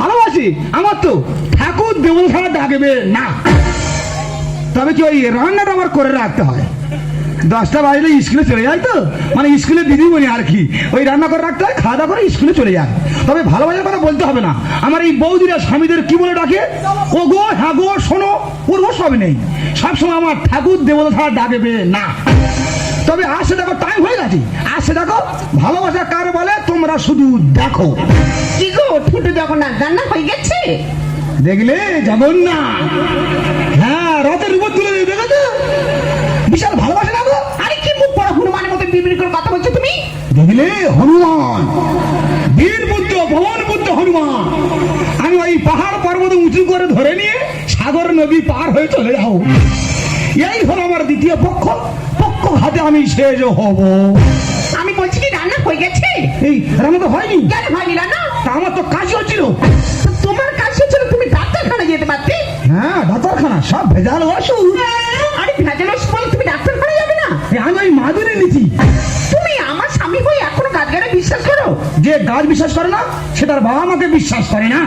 ভালোবাসি, আমার তো ঠাকুর দেবল ছাড়া ডাকবে না। তবে কি ওই রান্নাটা আমার করে রাখতে হয়? দশটা বাজলে স্কুলে চলে যায় তো? মানে স্কুলে দিদিমণি আর কি। ওই রান্না করে রাখতে হয়, খাওয়া দাওয়া করে স্কুলে চলে যায়। তবে ভালোবাসার কথা বলতে হবে না। আমার এই বৌদিরা স্বামীদের কি বলে ডাকে? ও গো হ্যাঁ গো শোনো ওর গো সব নেই। সবসময় আমার ঠাকুর দেবতা ছাড়া ডাকবে না। তবে আসে দেখো টাইম হয়ে গেছে। আসে দেখো ভালোবাসা কার বলে? তোমরা শুধু দেখো। কি গো ফুটে জগন্নাথ রান্না হয়ে গেছে? দেখলে যাবন না। হ্যাঁ রথের উপর তুলে দিয়ে দেখেছ বিশাল ভালোবাসে না গো? আরে কি মুখ পড়া হনুমানের মতো বিড়বিড় করে কথা বলছো তুমি? দেখলে হনুমান। বীর বুদ্ধ ভবন বুদ্ধ হনুমান। আমি ওই পাহাড় পর্বত উঁচু করে ধরে নিয়ে সাগর নদী পার হয়ে চলে যাও এই হলো আমার দ্বিতীয় পক্ষ। হাতে আমি শেষ হব। আমি বলছি কি রান্না হয়ে গেছে? এই রান্না তো হয়নি। কেন হয়নি রান্না? আমার তো কাজ হচ্ছিল। তোমার কাছে ছিল তুমি ডাক্তারখানা যেতে পারতে? হ্যাঁ ডাক্তারখানা সব ভেজাল ওষুধ। আরে ভেজাল ওষুধ বলে তুমি ডাক্তারখানা যাবে না? আমি ওই মাদুরি নিচ্ছি তুমি আমার স্বামী হয়ে এখনও গাছ গাড়ে বিশ্বাস করো? যে গাছ বিশ্বাস করে না সে তার বাবা মাকে বিশ্বাস করে না।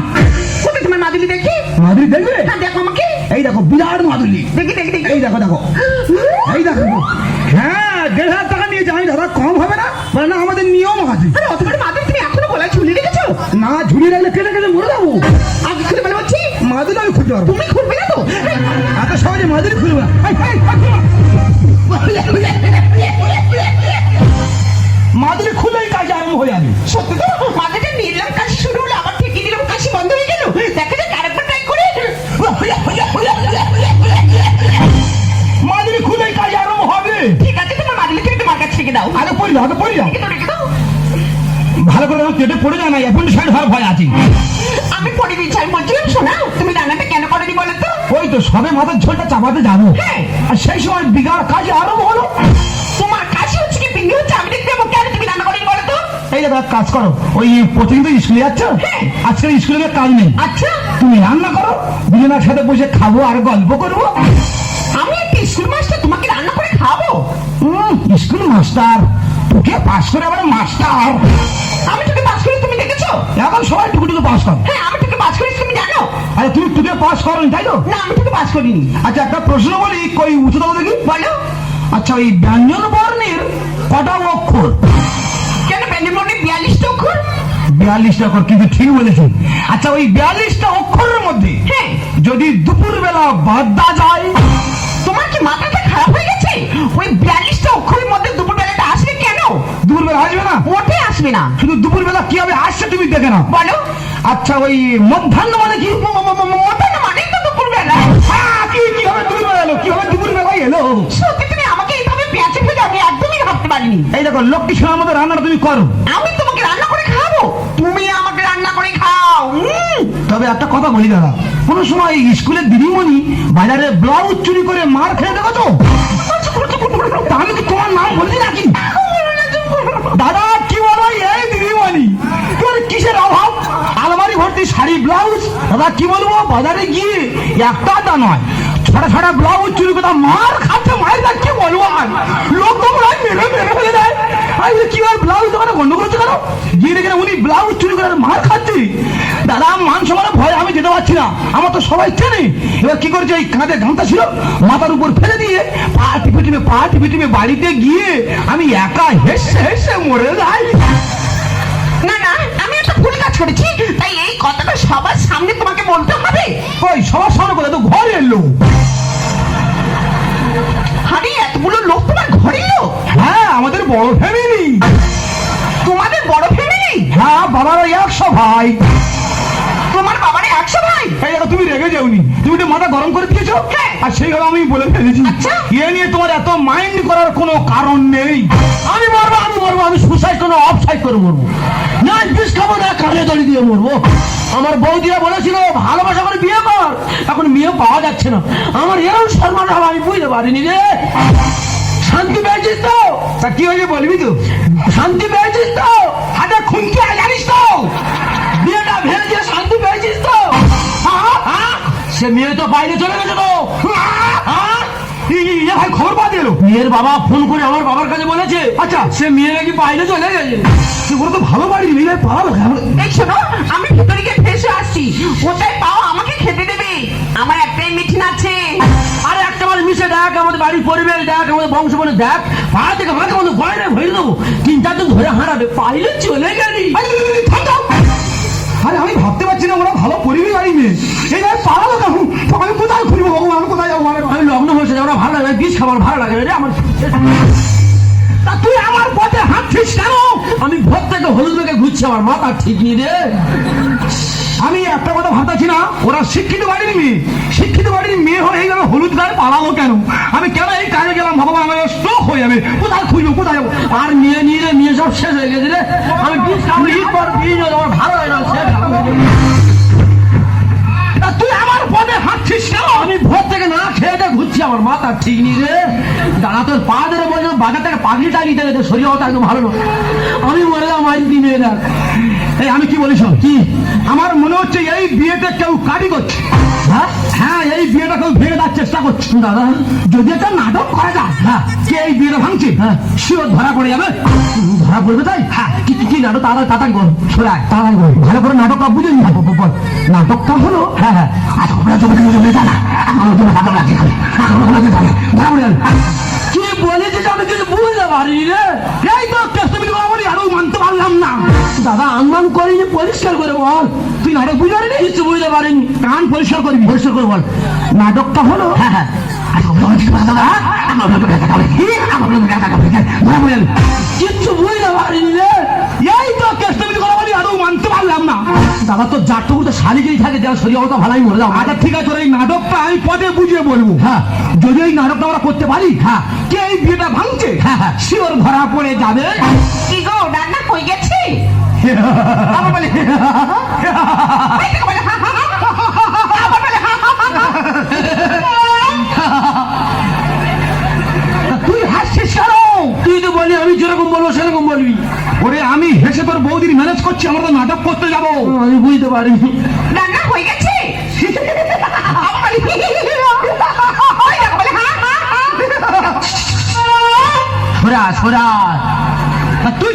কোথায় তোমার মাদুলি দেখি? মাদুরি দেখবে? হ্যাঁ দেখো আমাকে। এই দেখো বিরাট মাদুরি দেখি দেখি দেখি। এই দেখো দেখো। এই দেখো। হ্যাঁ দেড় হাজার টাকা নিয়েছে। আমি দাদা কম হবে না? মানে না আমাদের নিয়ম আছে। আরে অত বড় মাদুলি তুমি এখনও গলায় ঝুলিয়ে রেখেছো? না ঝুলিয়ে রাখলে কেটে কেটে মরে যাব। আগে খুলে বলে বলছি? মাদুরি আমি খুলতে পারব। তুমি খুলবে না তো? এত সহজে মাদুরি খুলবে। মাদুরি খুললেই কাজ আরম্ভ হয়ে যাবে। সত্যি তো? মাথাটা নিলাম কাশি শুরু হলো আবার ঠেকিয়ে দিলাম কাশি বন্ধ হয়ে গেল। দেখা যাক আরেকবার ট্রাই করে। দাও আগে পড়ে আগে পড়ে দাও। ভালো করে পেটে পড়ে যায় না এখন সাইড হওয়ার ভয় আছে। আমি পড়ে দিচ্ছি আমি বলছিলাম শোনা? তুমি রান্নাটা কেন করেনি বলো তো? ওই তো সবে মাথার ঝোলটা চাপাতে যাব হ্যাঁ। আর সেই সময় বিঘার কাজ আরম্ভ হলো। তোমার কাশি হচ্ছে কি হচ্ছে? আমি দেখতে যাব কেন তুমি রান্না করেনি বলো তো? এই এক কাজ করো। ওই প্রতিদিন তো স্কুলে যাচ্ছ? হ্যাঁ। আজকে স্কুলে কাজ নেই। আচ্ছা। তুমি রান্না করো দুজনের সাথে বসে খাব আর গল্প করব। আমি একটা স্কুল মাস্টার তোমাকে রান্না করে খাব স্কুল মাস্টার। তোকে পাস করে আবার মাস্টার। আমি তোকে পাস করে তুমি দেখেছ? এখন সবাই টুকু টুকু পাস করে। হ্যাঁ আমি তোকে পাস করেছি তুমি জানো? আরে পাস করো তাই তো? না আমি তোকে পাস করিনি। আচ্ছা একটা প্রশ্ন বলি কই উঁচু দাও দেখি? বলো। আচ্ছা ওই ব্যঞ্জন বর্ণের কটা অক্ষর? কেন প্যান্ডেমনে বিয়াল্লিশটা অক্ষর? বিয়াল্লিশটা অক্ষর কিন্তু ঠিক বলেছি। আচ্ছা ওই বিয়াল্লিশটা অক্ষরের মধ্যে হ্যাঁ। যদি দুপুর বেলা বাদ্দা যায় তোমার কি মাথাটা খারাপ ওই বিয়াল্লিশটা অক্ষরের মধ্যে দুপুর বেলাটা আসবে কেন? দুপুর বেলা আসবে না। ওঠে আসবে না। শুধু দুপুর বেলা কি হবে? আসছে তুমি দেখে না বলো। আচ্ছা ওই মধ্যাহ্ন মানে কি? ওঠে না মানেই তো দুপুর বেলা কি কি হবে দুপুর বেলা এলো? কি হবে দুপুর বেলায় এলো? সত্যি তুমি আমাকে এইভাবে পেঁচে ফেলে আমি একদমই ভাবতে পারিনি। এই দেখো লক্ষ্মী সোনার মতো রান্নাটা তুমি করো। আমি তোমাকে রান্না করে খাব? তুমি আমাকে রান্না করে খাও। তবে একটা কথা বলি দাদা কোনো সময় স্কুলের দিদিমণি বাজারে ব্লাউজ চুরি করে মার খেয়ে দেখো তা? আমি কি তোমার নাম নাকি? দাদা, কি বলো? এই দিদিমণি। তোর কিসের অভাব? আলমারি ভর্তি শাড়ি, ব্লাউজ? দাদা, কি বলব? বাজারে গিয়ে একটা তা নয়। ছড়া ছড়া ব্লাউজ চুরি করে মার খাচ্ছে, মায়ের কাছে কি বলব আর? লোক তো মনে হয় মেরে মেরে ফেলে দেয়। আমি কি আর ব্লাউজ দোকানে গন্ডগোল হচ্ছে কেন? গিয়ে দেখে উনি ব্লাউজ চুরি করে মার খাচ্ছে। দাদা, মান সমানে ভয় যেতে পারছি না। আমার তো সবাই চেনে। এবার কি করেছে এই কাঁধে গামছা ছিল মাথার উপর ফেলে দিয়ে পা টিপে টিপে পা টিপে টিপে বাড়িতে গিয়ে আমি একা হেসে হেসে মরে যাই। না না আমি একটা ভুল কাজ করেছি। তাই এই কথাটা সবার সামনে তোমাকে বলতে হবে। ওই সবার সামনে বলে তো ঘরে এলো। আরে এতগুলো লোক তোমার ঘরে এলো হ্যাঁ আমাদের বড় ফ্যামিলি তোমাদের বড় ফ্যামিলি হ্যাঁ বাবারা একশো ভাই তোমার বাবার একশো ভাই? এই দেখো তুমি রেগে যাওনি। তুমি তো মাথা গরম করে দিয়েছ। আর সেইভাবে আমি বলে ফেলেছি। আচ্ছা। এ নিয়ে তোমার এত মাইন্ড করার কোনো কারণ নেই। আমি মরবো আমি মরবো আমি সুসাইড কোনো অফ করে মরবো। না বিষ খাব না কানে দড়ি দিয়ে মরবো। আমার বৌদিরা বলেছিল ভালোবাসা করে বিয়ে কর। এখন মেয়ে পাওয়া যাচ্ছে না। আমার এরকম সম্মান হবে আমি বুঝতে পারিনি রে। শান্তি পেয়েছিস তো? তা কি হয়েছে বলবি তো? শান্তি পেয়েছিস তো? হাতে খুনকে জানিস তো? বিয়েটা ভেঙে শান্তি চাইছিস তো? সে মেয়ে তো বাইরে চলে গেছে তো। ভাই খবর পা দিল মেয়ের বাবা ফোন করে আমার বাবার কাছে বলেছে। আচ্ছা। সে মেয়ে নাকি বাইরে চলে গেছে। ওরা তো ভালো বাড়ি মেয়ে পালালো এই শোনো আমি ভিতরে গিয়ে ফেসে আসছি। কোথায় পাও আমাকে খেতে দেবে। আমার একটাই মিঠিন আছে। আরে একটা মানুষ মিশে দেখ আমাদের বাড়ির পরিবেশ দেখ আমাদের বংশ বলে দেখ। পা থেকে মাথা মতো গয়না ভরে দেবো। তিন চার দিন ধরে হারাবে পাইলে চলে গেলি। আরে, আমি ভাবতে পারছি না ওরা ভালো পরিবেশ বাড়ি মেয়ে। এই ভাই পালালো কেমন আমি কোথায় ঘুরবো ভগবান? আমি কোথায় যাব? আমি লগ্ন বসে যাব ভালো লাগে বিষ খাবার ভালো লাগে। রে আমার তা তুই আমার পথে হাঁটছিস কেন? আমি ভোর থেকে হলুদ থেকে ঘুরছি আমার মাথা ঠিক নেই রে। আমি একটা কথা ভাবতেছি না। ওরা শিক্ষিত বাড়ির মেয়ে। শিক্ষিত বাড়ির মেয়ে হয়ে এইভাবে হলুদ গায়ে পালালো কেন? আমি কেন এই কাজে গেলাম? ভগবান আমার স্ট্রোক হয়ে যাবে। কোথায় খুঁজবো? কোথায় যাব? আর মেয়ে নিয়ে মেয়ে সব শেষ হয়ে গেছে রে। আমি বিষ খাব ঈদ পর বিষ আমার ভালো লাগে না শেষ তুই আমার পথে হাঁটছিস কেন? আমি ভোর থেকে না খেয়ে ঘুরছি আমার মাথা ঠিক নেই রে। দাঁড়া তোর পা ধরে বললাম বাজার থেকে পাগলি টাগলি থেকে শরীর অবস্থা একদম ভালো না আমি মরে মাঝ দিন মেয়েরা এই আমি কি বলিস কি? আমার মনে হচ্ছে এই বিয়েতে কেউ কাটি করছে। হ্যাঁ? হ্যাঁ এই বিয়েটা কেউ ভেঙে দেওয়ার চেষ্টা করছে। দাদা? যদি একটা নাটক করা যায় হ্যাঁ। কে এই বিয়েটা ভাঙছে? হ্যাঁ। শিওর ধরা পড়ে যাবে। ধরা পড়বে তাই? হ্যাঁ। কি কি- নাটক? বল। শোনায় তাড়াতাড়ি বল। ভালো করে নাটকটা বুঝে নি? বল নাটকটা হলো হ্যাঁ হ্যাঁ। আচ্ছা জমে জমে জানা আমার লাগছে। আমার ভালো লাগছে। ধরা পড়ে যাবে। বলেছিস আমি কিছু বুঝতে পারিনি রে এই তো কেষ্টবিল বাবারি আরও মানতে পারলাম না দাদা অনুমান করিনি পরিষ্কার করে বল তুই নাটক বুঝতে পারিনি কিছু বুঝতে পারিনি কান পরিষ্কার করবি পরিষ্কার করে বল নাটকটা হলো হ্যাঁ হ্যাঁ কিচ্ছু বুঝতে পারিনি রে এই তো কেষ্টবিল বাবারি আরও মানতে পারলাম না। দাদা তো যারটুকু তো শালিকেই থাকে যার শরীর অবস্থা ভালো আমি মরে যাও আচ্ছা ঠিক আছে ওই নাটকটা আমি পদে বুঝিয়ে বলব। হ্যাঁ। যদি এই নাটকটা আমরা করতে পারি হ্যাঁ। কে এই বিয়েটা ভাঙছে? হ্যাঁ, হ্যাঁ। শিওর ধরা পড়ে যাবে। কি গো রান্না কই গেছে? আবার বলে তো বলি আমি যেরকম বলব সেরকম বলবি। ওরে আমি হেসে তোর বৌদির ম্যানেজ করছি আমরা তো নাটক করতে যাব। আমি বুঝতে পারিনি রান্না হয়ে গেছে? আবার বলে, এই দেখো বলে, হা, হা, হা। সরা সরা। তা তুই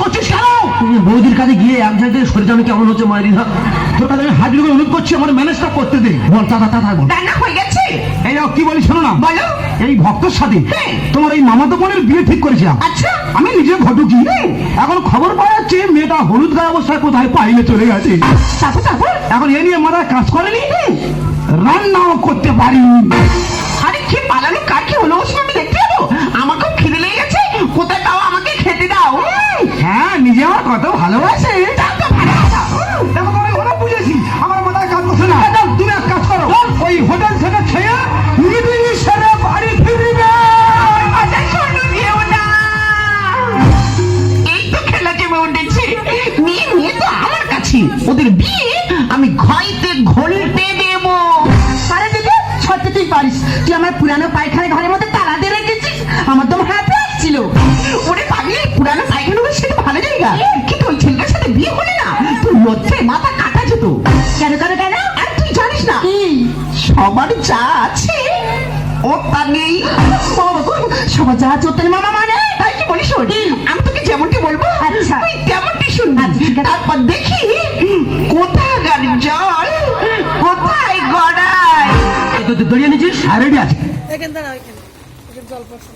করছিস কেন? তুমি বৌদির কাছে গিয়ে এক জায়গায় শরীরটা আমি কেমন হচ্ছে মায়ের তোর কাছে আমি হাজির করে অনুরোধ করছি আমার ম্যানেজটা করতে দে। বল তাতা তাতা বল। রান্না হয়ে গেছে? এই নাও, কি বলি শোনো না? বলো। এই ভক্তর সাথে হ্যাঁ। তোমার এই মামাতো বোনের বিয়ে ঠিক করেছিলাম। আচ্ছা। আমি নিজে ঘটুকি। এখন খবর পাওয়া যাচ্ছে মেয়েটা হলুদ গায়ে অবস্থায় কোথায় পাইলে চলে গেছে। তারপর তারপর? এখন এ নিয়ে মাথায় কাজ করেনি? রান্নাও করতে পারি আরে কি পালালো কার কি হলো আমি দেখতে যাব। আমাকেও খিদে লেগে গেছে। কোথায় তাও আমাকে খেতে দাও। হ্যাঁ নিজে আমার কত ভালোবাসে। দড়িয়ে নিছিস রেডি আছে এখান দাঁড়াও এখানে। এখানে জল পড়ছে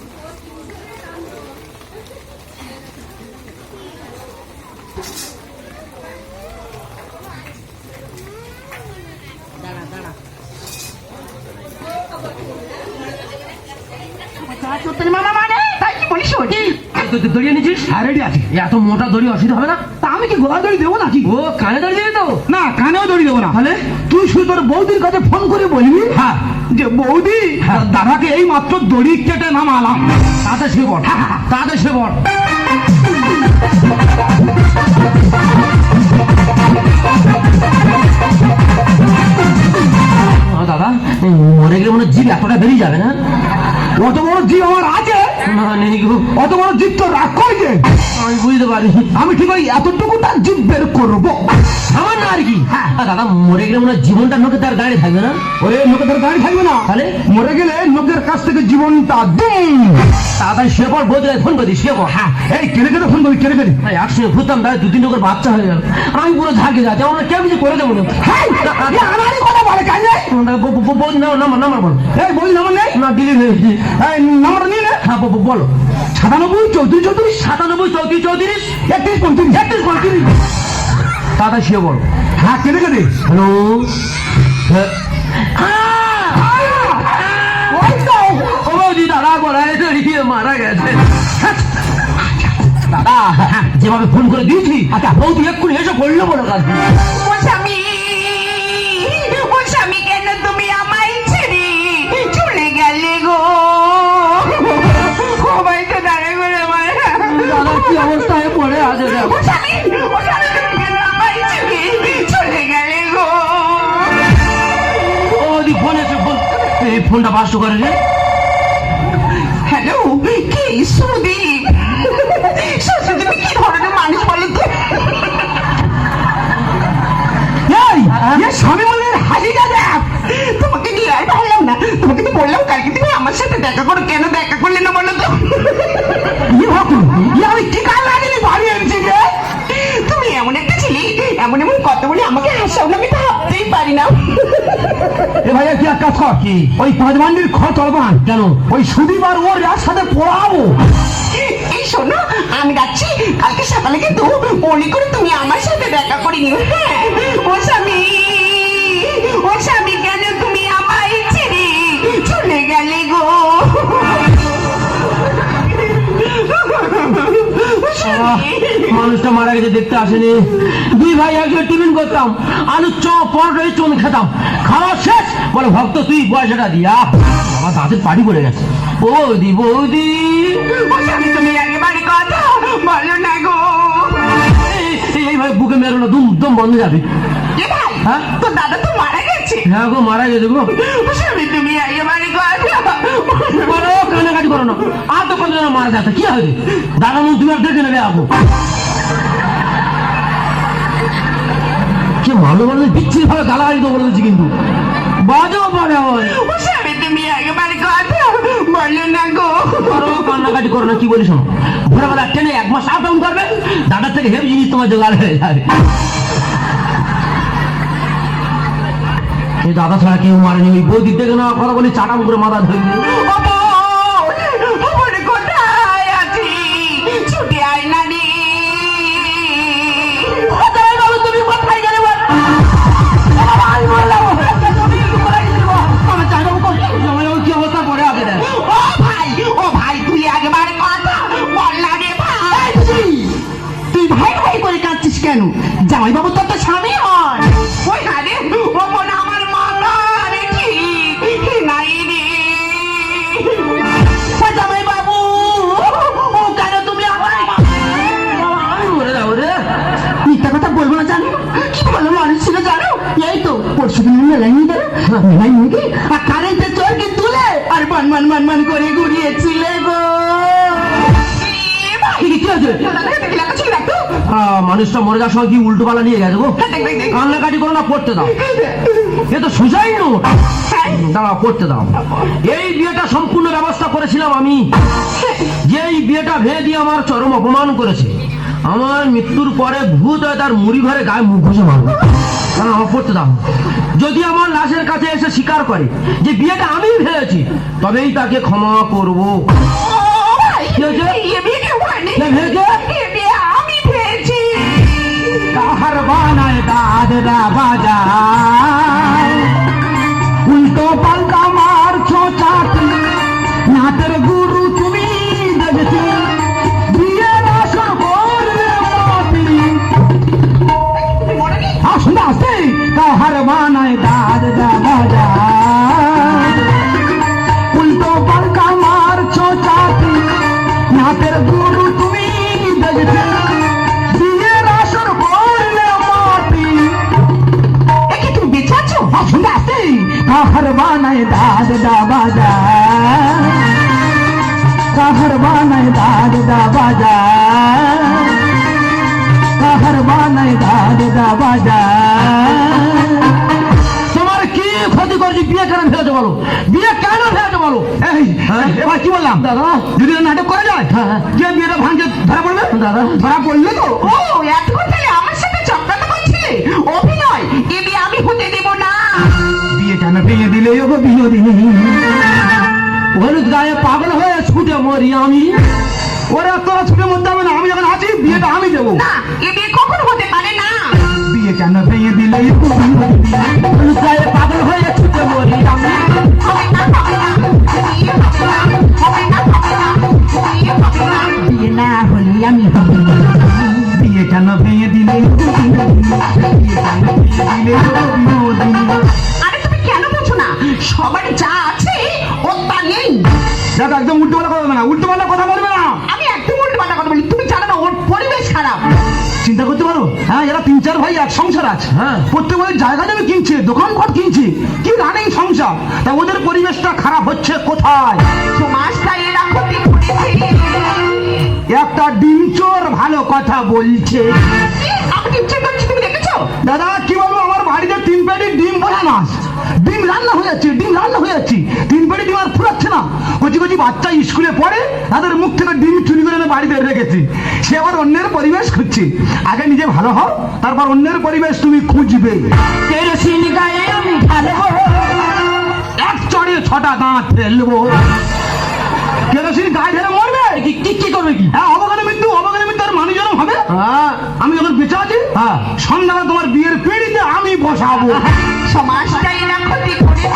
যা আছে ও তোর মামা মানে তাই কি বলিস শোন এই তো তুই দড়িয়ে নিছিস আছে এত মোটা দড়ি অসুবিধা হবে না? তা আমি কি গোলা দড়ি দেবো নাকি? ও কানে দড়ি দিবি তো? না কানেও দড়ি দেবো না। তাহলে? তুই শুধু তোর বৌদির কাছে ফোন করে বলবি। হ্যাঁ। যে বৌদি হ্যাঁ। দাদাকে এই মাত্র দড়ি কেটে নামালাম। তাতে শুয়ে পড় তাতে শুয়ে পড় ও দাদা মরে গেলে মনে হয় জিভ এতটা বেরিয়ে যাবে না? অত বড় জীব আমার আছে। অত বড় জীব তো রাগ করেছে আমি বুঝতে পারি আমি ঠিক ওই এতটুকু তার জীব বের করব। আমার আর কি হ্যাঁ। দাদা মরে গেলে মনে জীবনটা নোকে তার দাঁড়িয়ে থাকবে না? ওরে লোকে তোর দাঁড়িয়ে থাকবে না? তাহলে? মরে গেলে লোকের কাছ থেকে জীবনটা দিন। তাড়াতাড়ি শুয়ে পর ফোন করে শুয়ে পর হ্যাঁ। এই কেড়ে কেটে ফোন করবি কেড়ে কেটে ভাই একসঙ্গে ঘুরতাম তাই দু তিন করে বাচ্চা হয়ে গেল। আমি পুরো ঝাঁকে যাচ্ছি আমার কেউ কিছু করে দেবো না কথা বলে কাজে নাম্বার নাম্বার বলো। এই বলি নাম্বার নেই? না এই নাম্বার নিয়ে নে। হ্যাঁ বলো। সাতানব্বই চৌত্রিশ চৌত্রিশ। সাতানব্বই চৌত্রিশ চৌত্রিশ? একত্রিশ পঁয়ত্রিশ। একত্রিশ পঁয়ত্রিশ। তাড়াতাড়ি শুয়ে বলো হ্যাঁ কেটে কেটে হ্যালো মারা গেছে। দাদা যেভাবে ফোন করে দিয়েছি আচ্ছা বৌদি এক্ষুনি এসে করল বলো কাজ। ও ফোনটা বাস্ট করে কাজ কর কি? ওই পাঁচ মান্ডির খড় চলবান কেন? ওই সুদীপ ওর একসাথে পড়াবো। এই শোনো আমি যাচ্ছি। কালকে সকালে কিন্তু মনে করে তুমি আমার সাথে দেখা করে নিও হ্যাঁ ও স্বামী ও স্বামী কেন তুমি আমায় ছেড়ে চলে গেলে গো? স্বামী। মানুষটা মারা গেছে দেখতে আসেনি। দুই ভাই একসাথে টিফিন করতাম। আলু চপ পরোটা চুন খেতাম। খাওয়া শেষ। বলে ভক্ত তুই পয়সাটা দিয়া আমার দাঁতের পাড়ি পড়ে গেছে। বৌদি বৌদি তুমি একেবারে কথা বলো না গো। এই- এই- এইভাবে বুকে মেরো না দুম দম বন্ধ যাবে। হ্যাঁ? তোর দাদা তো মারা গেছে। হ্যাঁ গো মারা গেছে গো। তুমি একেবারে কথা বলো কানাকাটি করো না আর তো কত মারা যাচ্ছে কি হবে দাদা মুখ তুমি দেখে নেবে আপু কে ভালো ভালো বিচ্ছির ভাবে গালাগালি তো বলে কিন্তু বাজেও পারে হয় তুমি একেবারে কথা বলো না গো কান্নাকাটি করো না কি বলি শোনো ভোরবেলা এক মাস আপ ডাউন করবে দাদার থেকে হেভি জিনিস তোমার জোগাড় হয়ে যাবে এই দাদা ছাড়া কেউ মারেনি ওই বৌদির দেখে না কথা বলি চাটাম করে মাথা ধরে ও বোন, বাবু বোন কোথায় মানুষটা মরে যাওয়ার সময় কি উল্টো পালা নিয়ে গেছে গো? কান্নাকাটি করো না পড়তে দাও। এ তো সুসাইড নোট দাঁড়াও পড়তে দাও। এই বিয়েটা সম্পূর্ণ ব্যবস্থা করেছিলাম আমি। যেই বিয়েটা ভেঙে দিয়ে আমার চরম অপমান করেছে। আমার মৃত্যুর পরে ভূত হয় তার মুড়ি ঘরে গায়ে মুখ ঘষে মারবে। কারণ আমার পড়তে দাও। যদি আমার লাশের কাছে এসে স্বীকার করে যে বিয়েটা আমি ভেঙেছি তবেই তাকে ক্ষমা করব। ভেঙেছে? কাহার বানায় দাদরা বাজা কাহার বানায় দাদ দা বাজা কাহার বানায় দাদ দা বাজা কাহার বানাই দাদা বাজার তোমার কি ক্ষতি করছি বিয়ে কেন ফেলেছো বলো বিয়ে কেন ফেলেছো বলো এই এবার কি বললাম দাদা যদি নাটক করা যায়। যে বিয়েটা ভাঙছে ধরা পড়বে দাদা ধরা পড়লে তো ও এতক্ষণ কেন ভেঙে দিলে ওগো বিনোদিনী। হলুদ গায়ে পাগল হয়ে ছুটে মরি আমি। ওরা তোরা ছুটে মরতে হবে না, আমি যখন আছি, বিয়েটা আমি দেবো। সংসার আছে হ্যাঁ। প্রত্যেক ওদের জায়গা জমি কিনছে দোকানপাট কিনছে কি রানিং সংসার? তা ওদের পরিবেশটা খারাপ হচ্ছে কোথায়? একটা ডিম চোর ভালো কথা বলছে। দাদা কি বলব আমার বাড়িতে তিন পেটি ডিম বসা মাছ। ডিম রান্না হয়ে যাচ্ছে ডিম রান্না হয়ে যাচ্ছে। তিন পেটি ডিম আর ফুরাচ্ছে না। কচি কচি বাচ্চা স্কুলে পড়ে তাদের মুখ থেকে ডিম চুরি করে বাড়িতে রেখেছি। সে আবার অন্যের পরিবেশ খুঁজছে। আগে নিজে ভালো হও তারপর অন্যের পরিবেশ তুমি খুঁজবে। কেরোসিন গায়ে আমি ঢালবো। এক চড়ে ছটা দাঁত ফেলব। কেরোসিন গায়ে ধরে মরবে? কি কি কি করবে কি? হ্যাঁ অবগানে মৃত্যু অবগানে হবে? হ্যাঁ। আমি যখন বেঁচে আছি হ্যাঁ। সন্ধ্যাবেলা তোমার বিয়ের পিড়িতে আমি বসাবো। ক্ষতি করেছে।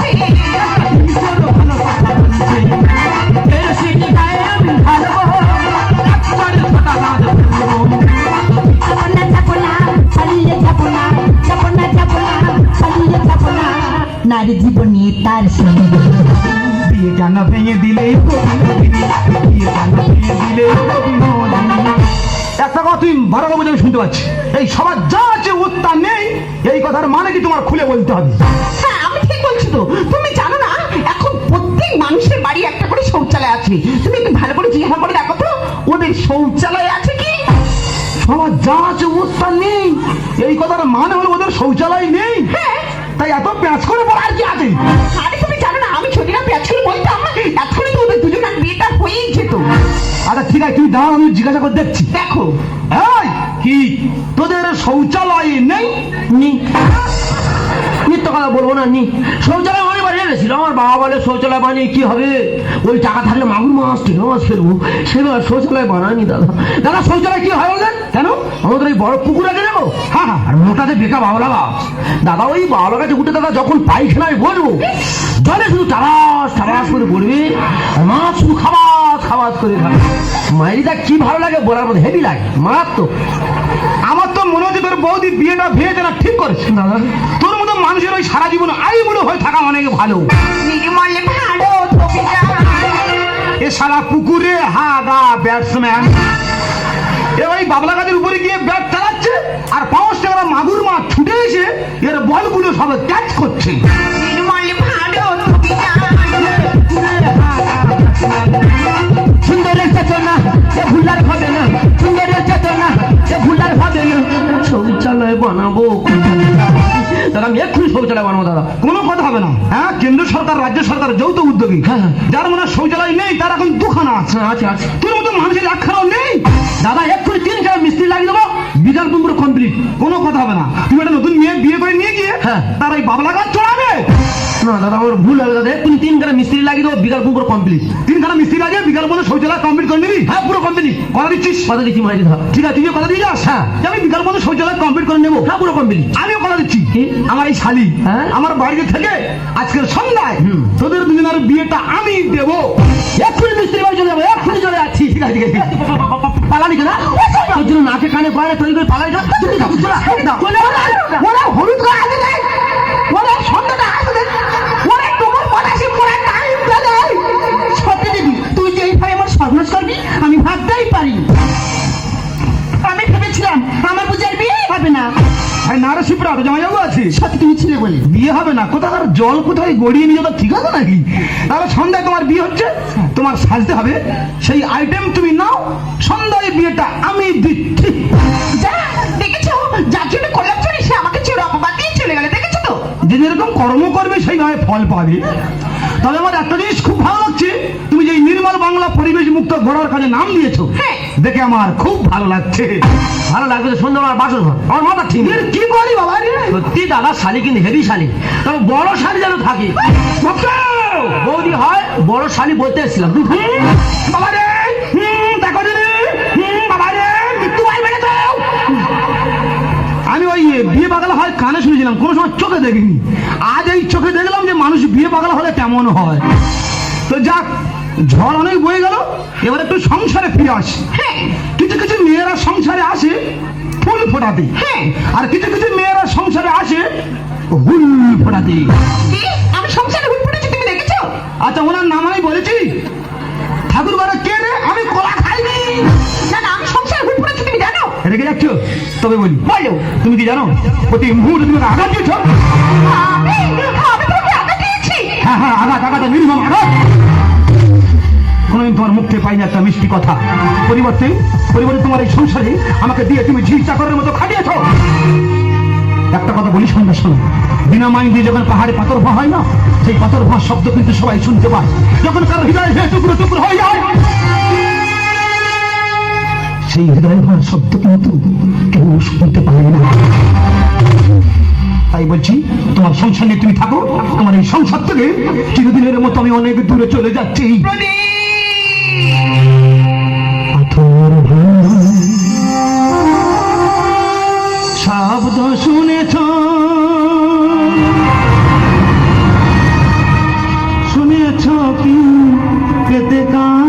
গায়ে তুই ভালো করে আমি শুনতে পাচ্ছি। এই সবার যা আছে উত্তর নেই এই কথার মানে কি তোমার খুলে বলতে হবে? হ্যাঁ আমি ঠিক বলছি তো। তুমি জানো না এখন প্রত্যেক মানুষের বাড়ি একটা করে শৌচালয় আছে। তুমি একটু ভালো করে জিজ্ঞাসা করে দেখো তো ওদের শৌচালয় আছে কি? সবার যা আছে উত্তর নেই এই কথার মানে হলো ওদের শৌচালয় নেই। হ্যাঁ। তাই এত প্যাঁচ করে বলার কি আছে? আরে তুমি জানো না আমি যদি না পেঁচকুল বলতাম এতক্ষণে তো ওদের দুজনের বিয়েটা হয়েই যেত। আচ্ছা ঠিক আছে তুই দাঁড়া আমি জিজ্ঞাসা করে দেখছি। দেখো। এই কি? তোদের শৌচালয় নেই? নি। মিথ্যা কথা বলব না নি। শৌচালয় গেছিল আমার বাবা বলে শৌচালয় বানিয়ে কি হবে? ওই টাকা থাকলে মাগুর মাছ টেনে মাছ ফেলব সেবার শৌচালয় বানায়নি, দাদা। দাদা, শৌচালয় কি হয় বললেন? কেন? আমাদের এই বড় পুকুর আছে দেখো হ্যাঁ আর মোটাতে বেকা বাবলা গাছ। দাদা, ওই বাবলা গাছে উঠে দাদা যখন পায়খানায় বলব জলে শুধু টাবাস টাবাস করে পড়বে মাছ শুধু খাবাস খাবাস করে খাবে। মায়েরিটা কি ভালো লাগে, বলার মধ্যে হেভি লাগে, মারাত্মক। মনে হচ্ছে তোর বৌদি বিয়েটা ভেঙেছে না ঠিক করেছে দাদা? তোর মতো মানুষের ওই সারা জীবন আইবুড়ো হয়ে থাকা অনেক ভালো? নির্মলে ভালো এ সারা পুকুরে হাগা ব্যাটসম্যান। এ ওই বাবলা গাছের উপরে গিয়ে ব্যাট চালাচ্ছে আর পাঁচ টাকা মাগুর মাছ ছুটে এসে এর বলগুলো সব ক্যাচ করছে। নির্মলে ভালো ছবি সুন্দরের চেতনা এ ভুলার হবে না? সুন্দরের চেতনা এ ভুলার হবে না। শৌচালয় বানাবো। দাদা আমি এক্ষুনি শৌচালয় বানাবো দাদা। কোনো কথা হবে না। হ্যাঁ কেন্দ্র সরকার রাজ্য সরকার যৌথ উদ্যোগী। হ্যাঁ, হ্যাঁ। যার মনে হয় শৌচালয় নেই তার এখন দুখানা আছে। আচ্ছা আছে আছে। তোর মতো মানুষের একখানাও নেই। দাদা এক্ষুনি তিন খেলা মিস্ত্রি লাগিয়ে দেবো। বিকাল পুকুর কমপ্লিট কোনো কথা হবে না। তুমি একটা নতুন মেয়ে বিয়ে করে নিয়ে গিয়ে হ্যাঁ। তার ওই বাবলা গাছ চড়াবে। না দাদা আমার ভুল হবে দাদা এক্ষুনি তিন খেলা মিস্ত্রি লাগিয়ে দেবো বিকাল পুকুর কমপ্লিট তিনখানা মিস্ত্রি লাগে বিকাল পর্যন্ত শৌচালয় কমপ্লিট করে নিবি? হ্যাঁ পুরো কমপ্লিট কথা দিচ্ছিস? কথা দিচ্ছি মাইরি দাদা ঠিক আছে তুই কথা দিয়ে যাস হ্যাঁ। আমি বিকাল পর্যন্ত শৌচালয় কমপ্লিট করে নেব। হ্যাঁ পুরো কমপ্লিট আমিও কথা দিচ্ছি। আমার এই শালি হ্যাঁ? আমার বাড়িতে থেকে আজকের সন্ধ্যায় তোদের দুজনের বিয়েটা আমি দেবো। এক্ষুনি মিস্ত্রি বাড়ি চলে যাব এক্ষুনি চলে যাচ্ছি। ঠিক আছে ঠিক আছে। পালানি কেনা? তোর জন্য নাকে কানে পড়ে তৈরি করে যাও ওরা হলুদ গায়ে আছে পারি। আমি ভেবেছিলাম আমার বুঝার বিয়ে হবে না। ভাই নারসিপুরা তো জামাইবাবু আছে সত্যি তুমি ছিলে বলে। বিয়ে হবে না? কোথাকার জল কোথায় গড়িয়ে নিয়ে তো ঠিক আছে নাকি? তাহলে সন্ধ্যায় তোমার বিয়ে হচ্ছে তোমার সাজতে হবে। সেই আইটেম তুমি নাও সন্ধ্যায় বিয়েটা আমি দিচ্ছি। যে যেরকম কর্ম করবে সেইভাবে ফল পাবে। তবে আমার একটা জিনিস খুব ভালো লাগছে। তুমি যে নির্মল বাংলা পরিবেশ মুক্ত গড়ার কাজে নাম দিয়েছ হ্যাঁ। দেখে আমার খুব ভালো লাগছে। ভালো লাগবে তো সুন্দর আমার বাসর ঘর। আমার মাথা ঠিক কি করি বাবা রে? সত্যি দাদা শালি কিন্তু হেভি শালি। তবে বড় শালি যেন থাকে। বৌদি হয় বড় শালি বলতে এসেছিলাম। বাবা রে! বিয়ে পাগলা হয় কানে শুনেছিলাম কোনো সময় চোখে দেখিনি। আজ এই চোখে দেখলাম যে মানুষ বিয়ে পাগলা হলে কেমন হয়। তো যাক ঝড় অনেক বয়ে গেল এবার একটু সংসারে ফিরে আসি। হ্যাঁ। কিছু কিছু মেয়েরা সংসারে আসে ফুল ফোটাতে। হ্যাঁ। আর কিছু কিছু মেয়েরা সংসারে আসে হুল ফোটাতে। আমি সংসারে হুট ফুটেছি তুমি দেখেছ? আচ্ছা ওনার নাম আমি বলেছি। ঠাকুর বাড়া কে রে? আমি কলা খাইনি। না না আমি সংসারে হুট ফুটেছি তুমি জানো? রেখে যাচ্ছ? তবে বলি বলো। তুমি কি জানো প্রতি মুহূর্তে তুমি আঘাত দিয়েছ? হ্যাঁ হ্যাঁ আঘাত আঘাত নির্মম আঘাত। কোনোদিন তোমার মুখ থেকে পাইনি একটা মিষ্টি কথা। পরিবর্তে পরিবর্তে তোমার এই সংসারে আমাকে দিয়ে তুমি ঝিল চাকরের মতো খাটিয়েছ। একটা কথা বলি সন্ধ্যা শোনো। বিনা মাইন দিয়ে যখন পাহাড়ে পাথর ভা হয় না সেই পাথর ভা শব্দ কিন্তু সবাই শুনতে পায়। যখন কারও হৃদয় টুকরো টুকরো হয়ে যায় সেই হৃদয় ভার শব্দ কিন্তু কেউ শুনতে পায় না। তাই বলছি, তোমার সংসার নিয়ে তুমি থাকো, তোমার এই সংসার থেকে চিরদিনের মতো আমি অনেক দূরে চলে যাচ্ছি। শব্দ শুনেছ? শুনেছ কি? পেতে গান